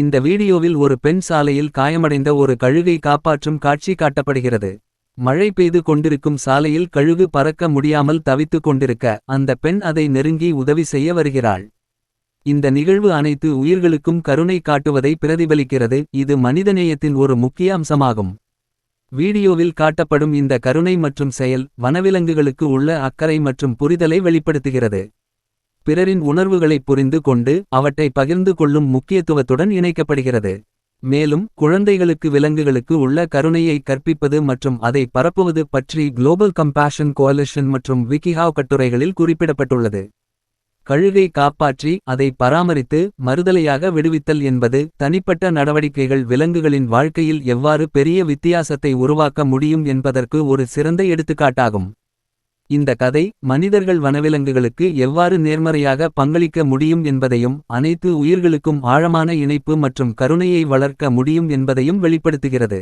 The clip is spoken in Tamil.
இந்த வீடியோவில் ஒரு பெண் சாலையில் காயமடைந்த ஒரு கழுகை காப்பாற்றும் காட்சி காட்டப்படுகிறது. மழை பெய்து கொண்டிருக்கும் சாலையில் கழுகு பறக்க முடியாமல் தவித்துக் கொண்டிருக்க. அந்த பெண் அதை நெருங்கி உதவி செய்ய வருகிறாள். இந்த நிகழ்வு அனைத்து உயிர்களுக்கும் கருணை காட்டுவதை பிரதிபலிக்கிறது. இது மனிதநேயத்தின் ஒரு முக்கிய அம்சமாகும். வீடியோவில் காட்டப்படும் இந்த கருணை மற்றும் செயல். வனவிலங்குகளுக்கு உள்ள அக்கறை மற்றும் புரிதலை வெளிப்படுத்துகிறது. பிறரின் உணர்வுகளைப் புரிந்து கொண்டு அவற்றை பகிர்ந்து கொள்ளும் முக்கியத்துவத்துடன் இணைக்கப்படுகிறது. மேலும் குழந்தைகளுக்கு விலங்குகளுக்கு உள்ள கருணையை கற்பிப்பது மற்றும் அதை பரப்புவது பற்றி குளோபல் கம்பேஷன் கோலிஷன் மற்றும் விக்கிஹாவ் கட்டுரைகளில் குறிப்பிடப்பட்டுள்ளது. கழுகை காப்பாற்றி அதை பராமரித்து மறுதலையாக விடுவித்தல் என்பது தனிப்பட்ட நடவடிக்கைகள் விலங்குகளின் வாழ்க்கையில் எவ்வாறு பெரிய வித்தியாசத்தை உருவாக்க முடியும் என்பதற்கு ஒரு சிறந்த எடுத்துக்காட்டாகும். இந்த கதை மனிதர்கள் வனவிலங்குகளுக்கு எவ்வாறு நேர்மறையாக பங்களிக்க முடியும் என்பதையும் அனைத்து உயிர்களுக்கும் ஆழமான இணைப்பு மற்றும் கருணையை வளர்க்க முடியும் என்பதையும் வெளிப்படுத்துகிறது.